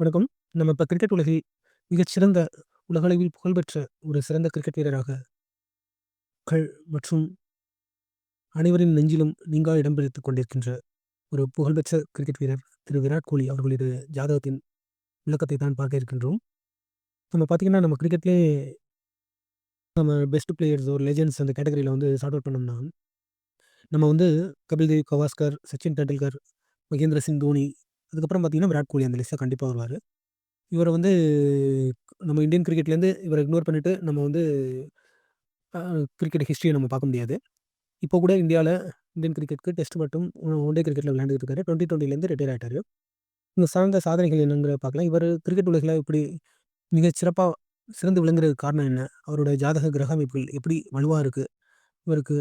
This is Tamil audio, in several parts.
வணக்கம். நம்ம இப்போ கிரிக்கெட் உலகில் மிகச்சிறந்த உலகளவில் புகழ்பெற்ற ஒரு சிறந்த கிரிக்கெட் வீரராக கள் மற்றும் அனைவரின் நெஞ்சிலும் நீங்கா இடம் பிடித்துக் கொண்டிருக்கின்ற ஒரு புகழ்பெற்ற கிரிக்கெட் வீரர் திரு விராட் கோலி அவர்களது ஜாதகத்தின் விளக்கத்தை தான் பார்க்க இருக்கின்றோம். நம்ம பார்த்தீங்கன்னா, நம்ம கிரிக்கெட்லேயே நம்ம பெஸ்ட் பிளேயர்ஸ் ஒரு லெஜெண்ட்ஸ் அந்த கேட்டகரியில் வந்து ஷார்ட் அவுட் பண்ணோம்னா, நம்ம வந்து கபில் தேவ், கவாஸ்கர், சச்சின் டெண்டுல்கர், மகேந்திர சிங் தோனி, அதுக்கப்புறம் பார்த்தீங்கன்னா, விராட் கோலி அந்த லிஸ்ட்ல கண்டிப்பாக வருவார். இவர வந்து நம்ம இந்தியன் கிரிக்கெட்லேருந்து இவர இக்னோர் பண்ணிட்டு நம்ம வந்து அ கிரிக்கெட் ஹிஸ்ட்ரியை நம்ம பார்க்க முடியாது. இப்போ கூட இந்தியால இந்தியன் கிரிக்கெட்க்கு டெஸ்ட் மட்டும் ஒன் டே கிரிக்கெட்ல விளையாண்டுட்டு இருக்காரு. 2020லேருந்து ரிட்டயர் ஆயிட்டாரு. இவங்க சார்ந்த சாதனைகள் என்னங்கிறத பார்க்கலாம். இவரு கிரிக்கெட் உலகில இப்படி மிகச் சிறப்பா சிறந்து விளங்குறதுக்கு காரணம் என்ன? அவரோட ஜாதக கிரக அமைப்புகள் எப்படி வலுவா இருக்கு? இவருக்கு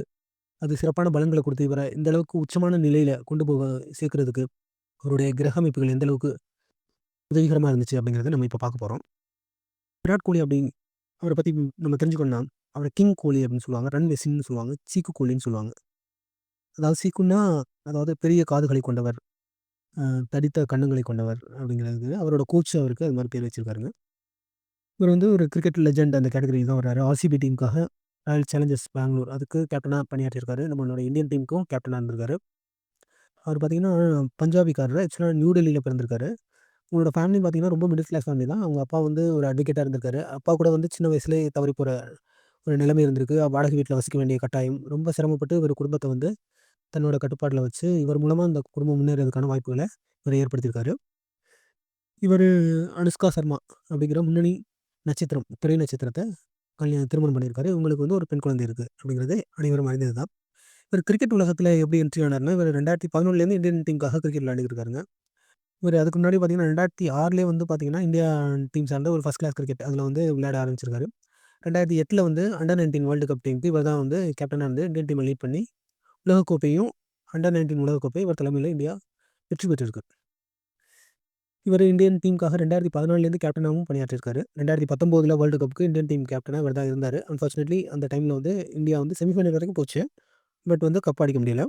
அது சிறப்பான பலன்கள குடுத்து இவர இந்த அளவுக்கு உச்சமான நிலையில கொண்டு போக சேர்க்கிறதுக்கு அவருடைய கிரக அமைப்புகள் எந்த அளவுக்கு உதவிகரமாக இருந்துச்சு அப்படிங்கிறத நம்ம இப்போ பார்க்க போகிறோம் விராட் கோலி அப்படி அவரை பற்றி நம்ம தெரிஞ்சுக்கணும்னா, அவரை கிங் கோலி அப்படின்னு சொல்லுவாங்க. ரன் வெசின்னு சொல்லுவாங்க. சீக்கு கோலின்னு சொல்லுவாங்க. அதாவது சீக்குன்னா, அதாவது பெரிய காதுகளை கொண்டவர், தடித்த கண்ணங்களை கொண்டவர் அப்படிங்கிறது அவரோட கோச் அவருக்கு அது மாதிரி பேர் வச்சிருக்காருங்க. இவர் வந்து ஒரு கிரிக்கெட் லெஜெண்ட் அந்த கேட்டகரி தான் வர்றாரு. ஆர்சிபி டீமுக்காக ராயல் சேலஞ்சர்ஸ் பெங்களூர் அதுக்கு கேப்டனாக பணியாற்றியிருக்காரு. நம்மளோட இந்தியன் டீமுக்கும் கேப்டனாக இருந்திருக்காரு. அவர் பார்த்தீங்கன்னா, பஞ்சாபிக்காரர் ஆக்சுவலாக நியூ டெல்லியில் பிறந்திருக்காரு. இவங்களோட ஃபேமிலி பார்த்தீங்கன்னா, ரொம்ப மிடில் கிளாஸ் ஃபேமிலி தான். அவங்க அப்பா வந்து ஒரு அட்வொகேட்டாக இருந்திருக்காரு. அப்பா கூட வந்து சின்ன வயசுலேயே தவறி போகிற ஒரு நிலைமை இருந்திருக்கு. வாடகை வீட்டில் வசிக்க வேண்டிய கட்டாயம். ரொம்ப சிரமப்பட்டு இவர் குடும்பத்தை வந்து தன்னோட கட்டுப்பாட்டில் வச்சு, இவர் மூலமாக அந்த குடும்பம் முன்னேறதுக்கான வாய்ப்புகளை இவர் ஏற்படுத்தியிருக்காரு. இவர் அனுஷ்கா சர்மா அப்படிங்கிற முன்னணி நட்சத்திரம், திரை நட்சத்திரத்தை கல்யாணம் திருமணம் பண்ணியிருக்காரு. இவங்களுக்கு வந்து ஒரு பெண் குழந்தை இருக்குது அப்படிங்கிறது அனைவரும் அறிந்தது தான். இவர் கிரிக்கெட் உலகத்தில் எப்படி என்ட்ரி ஆனாருன்னா, இவர் 2011லேருந்து இந்தியன் டீமுக்காக கிரிக்கெட் விளையாண்டுட்டு இருக்காருங்க. இவர் அதுக்கு முன்னாடி பார்த்தீங்கன்னா, 2006லேயே வந்து பார்த்தீங்கன்னா, இந்தியா டீம் சார்ந்த ஒரு ஃபஸ்ட் கிளாஸ் கிரிக்கெட் அதில் வந்து விளையாட ஆரம்பிச்சிருக்காரு. 2008ல வந்து அண்டர் 19 வேர்ல்டு கப் டீமுக்கு இவர் தான் வந்து கேப்டனாக இருந்து இந்தியன் டீமை லீட் பண்ணி, உலகக்கோப்பையும் அண்டர் 19 உலகக்கோப்பை இவர் தலைமையில் இந்தியா வெற்றி பெற்றிருக்கார் இவர் இந்தியன் டீமுக்காக ரெண்டாயிரத்தி பதினாலுலேருந்து கேப்டனாகவும் பணியாற்றிருக்காரு ரெண்டாயிரத்தி பத்தொம்போதில் வேர்ல்டு கப்புக்கு இந்தியன் டீம் கேப்டனாக இவர் தான் இருந்தார் அன்ஃபார்ச்சுனேட்லி அந்த டைமில் வந்து இந்தியா வந்து செமிஃபைனல் வரைக்கும் போச்சு. பட் வந்து கப் அடிக்க முடியல.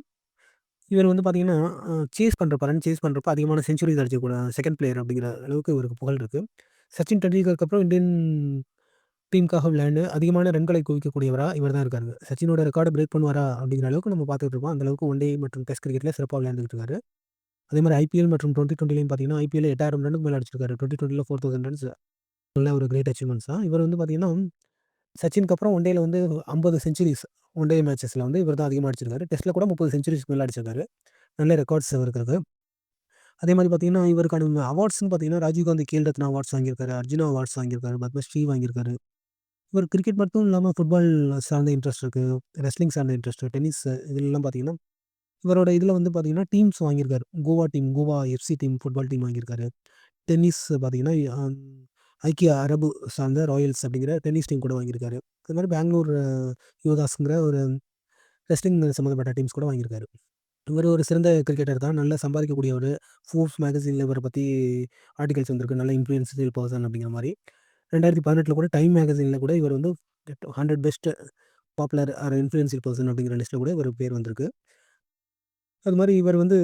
இவர் வந்து பார்த்தீங்கன்னா, சேஸ் பண்ணுறப்ப ரன் சேஸ் பண்ணுறப்ப அதிகமான செஞ்சுரிஸ் அடிச்சக்கூட செகண்ட் பிளேயர் அப்படிங்கிற அளவுக்கு இவருக்கு புகழ் இருக்குது சச்சின் டெண்டுல்கருக்கு அப்புறம் இந்தியன் டீமுக்காக விளையாண்டு அதிகமான ரன்களை குவிக்கக்கூடியவராக இவர் தான் இருக்காரு சச்சினோட ரெக்கார்டை பிரேக் பண்ணுவாரா அப்படிங்கிற அளவுக்கு நம்ம பார்த்துட்டு இருக்கோம். அந்த அளவுக்கு ஒன் டே மற்றும் டெஸ்ட் கிரிக்கெட்டில் சிறப்பாக விளையாண்டுட்டு இருக்காரு. அதே மாதிரி ஐபிஎல் மற்றும் 2020லேயும் பார்த்தீங்கன்னா, ஐபிஎல் எட்டாயிரம் ரன்னுக்கு மேலே அடிச்சிருக்காரு. 2020ல 4000 ரன்ஸ் நல்ல ஒரு கிரேட் அச்சீவ்மெண்ட்ஸ் தான். இவர் வந்து பார்த்தீங்கன்னா, சச்சினுக்கு அப்புறம் ஒன் டேல வந்து 50 செஞ்சுரிஸ் ஒன் டே மேட்சஸ்ல வந்து இவர் தான் அதிகமா அடிச்சிருக்காரு. டெஸ்ட்ல கூட 30 செஞ்சுரிஸ் மேல அடிச்சிருக்காரு. நல்ல ரெக்கார்ட்ஸ் அவருக்கு இருக்கு. அதே மாரி பார்த்தீங்கன்னா, இவருக்கான அவார்ட்ஸ்ன்னு பார்த்தீங்கன்னா, ராஜீவ் காந்தி கேல் ரத்னா அவார்ட்ஸ் வாங்கியிருக்காரு. அர்ஜுனா அவார்ட்ஸ் வாங்கியிருக்காரு. பத்மஸ்ரீ வாங்கியிருக்காரு. இவர் கிரிக்கெட் மட்டும் இல்லாம ஃபுட்பால் சார்ந்த இன்ட்ரெஸ்ட் இருக்கு. ரெஸ்லிங் சார்ந்த இன்ட்ரெஸ்ட், டென்னிஸ் இதுலலாம் பார்த்தீங்கன்னா, இவரோட இதில் வந்து பார்த்தீங்கன்னா, டீம்ஸ் வாங்கியிருக்காரு. Goa team, Goa FC team football team வாங்கியிருக்காரு. டென்னிஸ் பார்த்தீங்கன்னா, அ ஐக்கிய அரபு சார்ந்த ராயல்ஸ் அப்படிங்கிற டென்னிஸ் டீம் கூட வாங்கியிருக்காரு. அது மாதிரி பெங்களூர் யுவதாஸ்ங்கிற ஒரு ரெஸ்லிங் சம்மந்தப்பட்ட டீம்ஸ் கூட வாங்கியிருக்காரு. இவர் ஒரு சிறந்த கிரிக்கெட்டர் தான். நல்லா சம்பாதிக்கக்கூடியவரு. ஃபோர்ஸ் மேகசினில் இவரை பற்றி ஆர்டிகல்ஸ் வந்திருக்கு. நல்ல இன்ஃப்ளூயன்சியல் பர்சன் அப்படிங்கிற மாதிரி ரெண்டாயிரத்தி பதினெட்டில் கூட டைம் மேகசினில் கூட இவர் வந்து 100 best popular or influential person அப்படிங்கிற லிஸ்ட்டில் கூட இவர் பேர் வந்திருக்கு. அது மாதிரி இவர் வந்து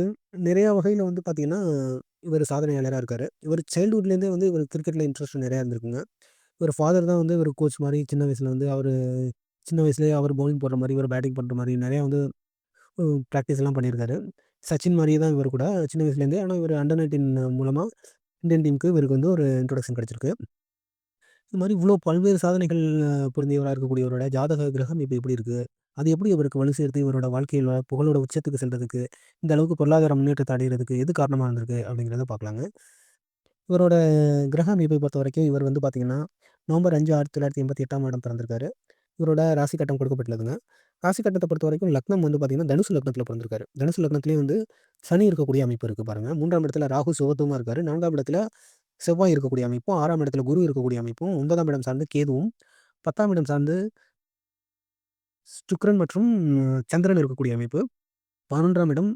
நிறையா வகையில் வந்து பார்த்தீங்கன்னா, இவர் சாதனையாளராக இருக்கார் இவர் சைல்டுஹுட்லேருந்தே வந்து இவருக்கு கிரிக்கெட்டில் இன்ட்ரெஸ்ட் நிறையா இருந்திருக்குங்க. இவர் ஃபாதர் தான் வந்து இவர் கோச் மாதிரி சின்ன வயசில் வந்து அவர் சின்ன வயசுலேயே அவர் பவுலிங் போடுற மாதிரி இவர் பேட்டிங் பண்ணுற மாதிரி நிறையா வந்து ப்ராக்டிஸ்லாம் பண்ணியிருக்காரு. சச்சின் மாதிரியே தான் இவர் கூட சின்ன வயசுலேருந்தே. ஆனால் இவர் அண்டர் நைன்டீன் மூலமாக இந்தியன் டீமுக்கு இவருக்கு வந்து ஒரு இன்ட்ரொடக்ஷன் கிடச்சிருக்கு இது மாதிரி இவ்வளோ பல்வேறு சாதனைகள் பொருந்தியவரா இருக்கக்கூடியவரோட ஜாதக கிரகம் இப்போ எப்படி இருக்குது அது எப்படி இவருக்கு வலு சேர்த்து இவரோட வாழ்க்கையில் புகழோட உச்சத்துக்கு செல்றதுக்கு, இந்த அளவுக்கு பொருளாதார முன்னேற்றத்தை அடைகிறதுக்கு எது காரணமாக இருந்திருக்கு? அப்படிங்கிறத பார்க்கலாங்க. இவரோட கிரக அமைப்பை பொறுத்தவரைக்கும் இவர் வந்து பார்த்திங்கன்னா நவம்பர் அஞ்சு ஆயிரத்தி தொள்ளாயிரத்தி எண்பத்தி எட்டாம் இடம் பிறந்திருக்காரு. இவரோட ராசி கட்டம் கொடுக்கப்பட்டுள்ளதுங்க. ராசி கட்டத்தை பொறுத்த வரைக்கும் லக்னம் வந்து பார்த்தீங்கன்னா, தனுசு லக்னத்தில் பிறந்திருக்காரு. தனுசு லக்னத்துலேயே வந்து சனி இருக்கக்கூடிய அமைப்பு இருக்குது பாருங்கள் மூன்றாம் இடத்துல ராகு சுகத்துவமாக இருக்காரு. நான்காம் இடத்துல செவ்வாய் இருக்கக்கூடிய அமைப்பும், ஆறாம் இடத்துல குரு இருக்கக்கூடிய அமைப்பும், ஒன்பதாம் இடம் சார்ந்து கேதுவும், 10ஆம் இடம் சார்ந்து சுக்கிரன் மற்றும் சந்திரன் இருக்கக்கூடிய அமைப்பு. 11ஆம் இடம்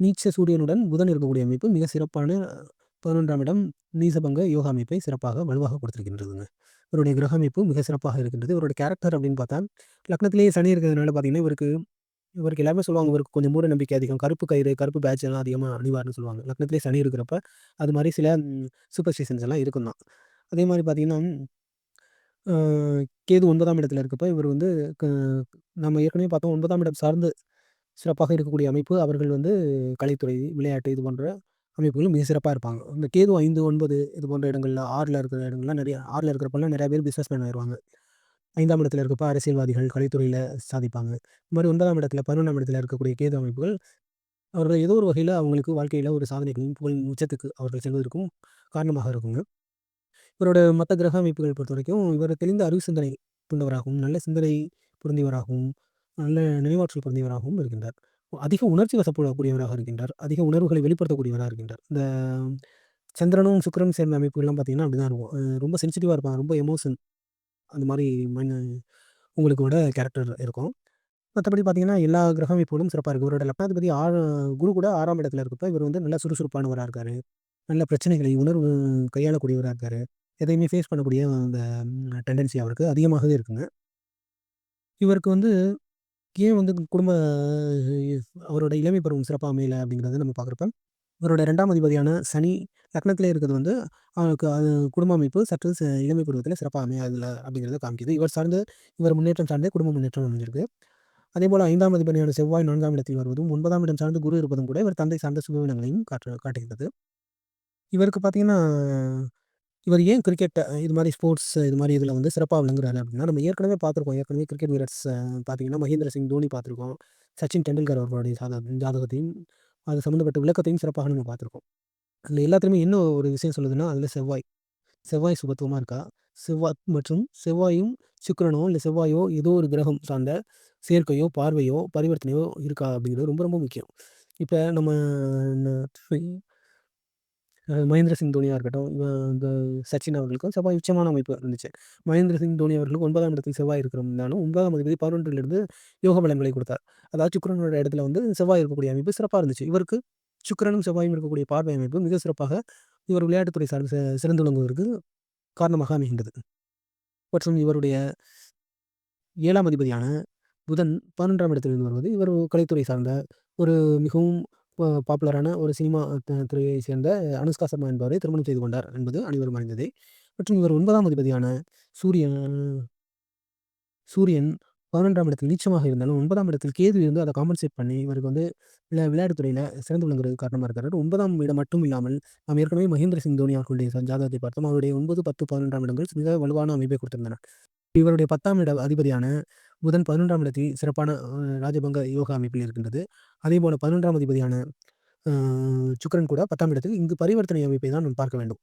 நீச்ச சூரியனுடன் புதன் இருக்கக்கூடிய அமைப்பு மிக சிறப்பான 11ஆம் இடம் நீசபங்க யோகா அமைப்பை சிறப்பாக வலுவாக கொடுத்திருக்கின்றதுங்க. இவருடைய கிரக அமைப்பு மிக சிறப்பாக இருக்கின்றது. இவருடைய கேரக்டர் அப்படின்னு பார்த்தா, லக்னத்திலேயே சனி இருக்கிறதுனால பார்த்தீங்கன்னா, இவருக்கு இவருக்கு எல்லாமே சொல்லுவாங்க இவருக்கு கொஞ்சம் மூட நம்பிக்கை அதிகம் கருப்பு கயிறு கருப்பு பேட்ச் எல்லாம் அதிகமாக அணிவார்னு சொல்லுவாங்க லக்னத்திலே சனி இருக்கிறப்ப அது மாதிரி சில சூப்பர் ஸ்டேஷன்ஸ் எல்லாம் இருக்கும் தான் அதே மாதிரி பார்த்தீங்கன்னா கேது ஒன்பதாம் இடத்துல இருக்கப்ப இவர் வந்து க நம்ம ஏற்கனவே பார்த்தோம் ஒன்பதாம் இடம் சார்ந்து சிறப்பாக இருக்கக்கூடிய அமைப்பு. அவர்கள் வந்து கலைத்துறை விளையாட்டு இது போன்ற அமைப்புகளும் மிக சிறப்பாக இருப்பாங்க. இந்த கேது ஐந்து ஒன்பது இது போன்ற இடங்களில் ஆறில் இருக்கிற இடங்கள்லாம் நிறைய ஆறில் இருக்கிறப்பெல்லாம் நிறையா பேர் பிஸ்னஸ் மேன் ஆயிடுவாங்க ஐந்தாம் இடத்துல இருக்கப்ப அரசியல்வாதிகள் கலைத்துறையில் சாதிப்பாங்க. இந்த மாதிரி ஒன்பதாம் இடத்துல பதினொன்றாம் இடத்துல இருக்கக்கூடிய கேது அமைப்புகள் அவர்கள் ஏதோ ஒரு வகையில் அவங்களுக்கு வாழ்க்கையில் ஒரு சாதனைகளும் புகழ் உச்சத்துக்கு அவர்கள் செல்வதற்கும் காரணமாக இருக்குங்க. இவரோட மற்ற கிரக அமைப்புகள் பொறுத்த வரைக்கும் இவர் தெளிந்த அறிவு சிந்தனை கொண்டவராகவும் நல்ல சிந்தனை பொருந்தியவராகவும் நல்ல நினைவாற்றல் பொருந்தியவராகவும் இருக்கின்றார். அதிக உணர்ச்சி வசப்படக்கூடியவராக இருக்கின்றார். அதிக உணர்வுகளை வெளிப்படுத்தக்கூடியவராக இருக்கின்றார். இந்த சந்திரனும் சுக்கரனும் சேர்ந்த அமைப்புகள்லாம் பார்த்தீங்கன்னா அப்படி தான் இருக்கும் ரொம்ப சென்சிட்டிவாக இருப்பாங்க. ரொம்ப எமோஷன் அந்த மாதிரி மண் உங்களுக்கு கூட கேரக்டர் இருக்கும். மற்றபடி பார்த்தீங்கன்னா எல்லா கிரக அமைப்புகளும் சிறப்பாக இருக்குது இவரோட லக்னாதிபதி ஆறு குரு கூட ஆறாம் இடத்துல இருக்கப்ப இவர் வந்து நல்ல சுறுசுறுப்பானவராக இருக்கார். நல்ல பிரச்சனைகளை உணர்வு கையாளக்கூடியவராக இருக்கார். எதையுமே ஃபேஸ் பண்ணக்கூடிய அந்த டெண்டன்சி அவருக்கு அதிகமாகவே இருக்குங்க. இவருக்கு வந்து ஏன் வந்து குடும்ப அவரோட இளமை பருவம் சிறப்பாக அமையல அப்படிங்கிறத நம்ம பார்க்குறப்ப இவரோட ரெண்டாம் அதிபதியான சனி லக்னத்திலே இருக்கிறது வந்து அவருக்கு அது குடும்ப அமைப்பு சற்று இளமை பருவத்தில் சிறப்பாக அமையாதில்ல அப்படிங்கிறத காமிக்குது. இவர் சார்ந்து இவர் முன்னேற்றம் சார்ந்தே குடும்ப முன்னேற்றம் அமைஞ்சிருக்கு. அதே போல் ஐந்தாம் அதிபதியான செவ்வாய் நான்காம் இடத்தில் வருவதும் ஒன்பதாம் இடம் சார்ந்து குரு இருப்பதும் கூட இவர் தந்தை சார்ந்த சுபவினங்களையும் காட்டு காட்டுகிறது இவருக்கு பார்த்திங்கன்னா இவர் ஏன் கிரிக்கெட் இது மாதிரி ஸ்போர்ட்ஸ் இது மாதிரி இதில் வந்து சிறப்பாக விளங்குறாரு அப்படின்னா நம்ம ஏற்கனவே பார்த்துருக்கோம். ஏற்கனவே கிரிக்கெட் வீரர்ஸ் பார்த்தீங்கன்னா மகேந்திர சிங் தோனி பார்த்துருக்கோம். சச்சின் டெண்டுல்கர் அவர்களுடைய சாத ஜாதகத்தையும் அது சம்மந்தப்பட்ட விளக்கத்தையும் சிறப்பாக நம்ம பார்த்துருக்கோம். அதில் எல்லாத்துலேயுமே என்ன ஒரு விஷயம் சொல்லுதுன்னா அதில் செவ்வாய். செவ்வாய் சுபத்துவமாக இருக்கா? செவ்வாய் மற்றும் செவ்வாயும் சுக்கரனோ இல்லை செவ்வாயோ ஏதோ ஒரு கிரகம் சார்ந்த சேர்க்கையோ பார்வையோ பரிவர்த்தனையோ இருக்கா அப்படிங்கிறது ரொம்ப ரொம்ப முக்கியம். இப்போ நம்ம மகேந்திர சிங் தோனியாக இருக்கட்டும் இந்த சச்சின் அவர்களுக்கும் செவ்வாய் உச்சமான அமைப்பு இருந்துச்சு. மகேந்திர சிங் தோனி அவர்களுக்கு ஒன்பதாம் இடத்தில் செவ்வாய் இருக்கிறோம்னாலும் ஒன்பதாம் அதிபதி பதினொன்றிலிருந்து யோக பலன்களை கொடுத்தார். அதாவது சுக்கரனோட இடத்துல வந்து செவ்வாய் இருக்கக்கூடிய அமைப்பு சிறப்பாக இருந்துச்சு. இவருக்கு சுக்கரனும் செவ்வாயும் இருக்கக்கூடிய பார்வை அமைப்பு மிக சிறப்பாக இவர் விளையாட்டுத்துறை சார்ந்து சிறந்து விளங்குவதற்கு காரணமாக அமைகின்றது. மற்றும் இவருடைய ஏழாம் அதிபதியான புதன் பன்னெண்டாம் இடத்திலிருந்து வருவது இவர் கலைத்துறை சார்ந்த ஒரு மிகவும் பாப்புலரான ஒரு சினிமா துறையை சேர்ந்த அனுஷ்கா சர்மா என்பவரை திருமணம் செய்து கொண்டார் என்பது அனைவரும் அறிந்ததே. மற்றும் இவர் ஒன்பதாம் அதிபதியான சூரியன் சூரியன் பதினொன்றாம் இடத்தில் நீச்சமாக இருந்தாலும் ஒன்பதாம் இடத்தில் கேது இருந்து அதை காம்பன்சேட் பண்ணி இவருக்கு வந்து விளை விளையாட்டுத்துறையில் சிறந்து விளங்குறது காரணமாக இருக்கிறார் ஒன்பதாம் இடம் மட்டும் இல்லாமல் நாம் ஏற்கனவே மகேந்திர சிங் தோனி அவர்களுடைய ஜாதகத்தை பார்த்தோம். அவருடைய ஒன்பது பத்து பதினொன்றாம் இடங்கள் மிக வலுவான அமைப்பை கொடுத்திருந்தன. இவருடைய பத்தாம் இட அதிபதியான புதன் பதினொன்றாம் இடத்தில் சிறப்பான ராஜபங்க யோகா அமைப்பில் இருக்கின்றது. அதே போல் பதினொன்றாம் அதிபதியான சுக்கரன் கூட பத்தாம் இடத்தில் இங்கு பரிவர்த்தனை அமைப்பை தான் நாம் பார்க்க வேண்டும்.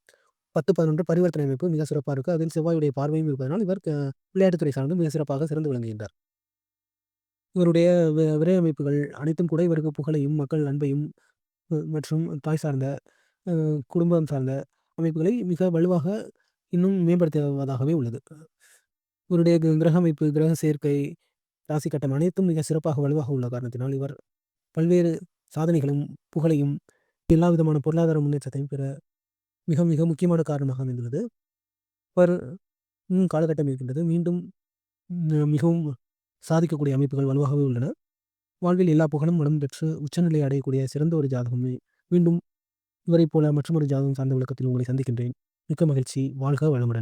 பத்து பதினொன்று பரிவர்த்தனை அமைப்பு மிக சிறப்பாக இருக்குது அதில் செவ்வாயுடைய பார்வையும் இருப்பதனால் இவர் விளையாட்டுத்துறை சார்ந்து மிக சிறப்பாக சிறந்து விளங்குகின்றார். இவருடைய விரை அமைப்புகள் அனைத்தும் கூட இவருக்கு புகழையும் மக்கள் அன்பையும் மற்றும் தாய் சார்ந்த குடும்பம் சார்ந்த அமைப்புகளை மிக வலுவாக இன்னும் மேம்படுத்துவதாகவே உள்ளது. இவருடைய கிரக அமைப்பு கிரக சேர்க்கை ராசி கட்டம் அனைத்தும் மிக சிறப்பாக வலுவாக உள்ள காரணத்தினால் இவர் பல்வேறு சாதனைகளும் புகழையும் எல்லா விதமான பொருளாதார முன்னேற்றத்தையும் பெற மிக மிக முக்கியமான காரணமாக அமைந்துள்ளது. இவர் இன்னும் காலகட்டம் இருக்கின்றது. மீண்டும் மிகவும் சாதிக்கக்கூடிய அமைப்புகள் வலுவாகவே உள்ளன. வாழ்வில் எல்லா புகழும் வளம் பெற்று உச்சநிலை அடையக்கூடிய சிறந்த ஒரு ஜாதகமே. மீண்டும் இவரை போல மற்றொரு ஜாதகம் சார்ந்த விளக்கத்தில் உங்களை சந்திக்கின்றேன். மிக்க மகிழ்ச்சி. வாழ்க வளமுடன்.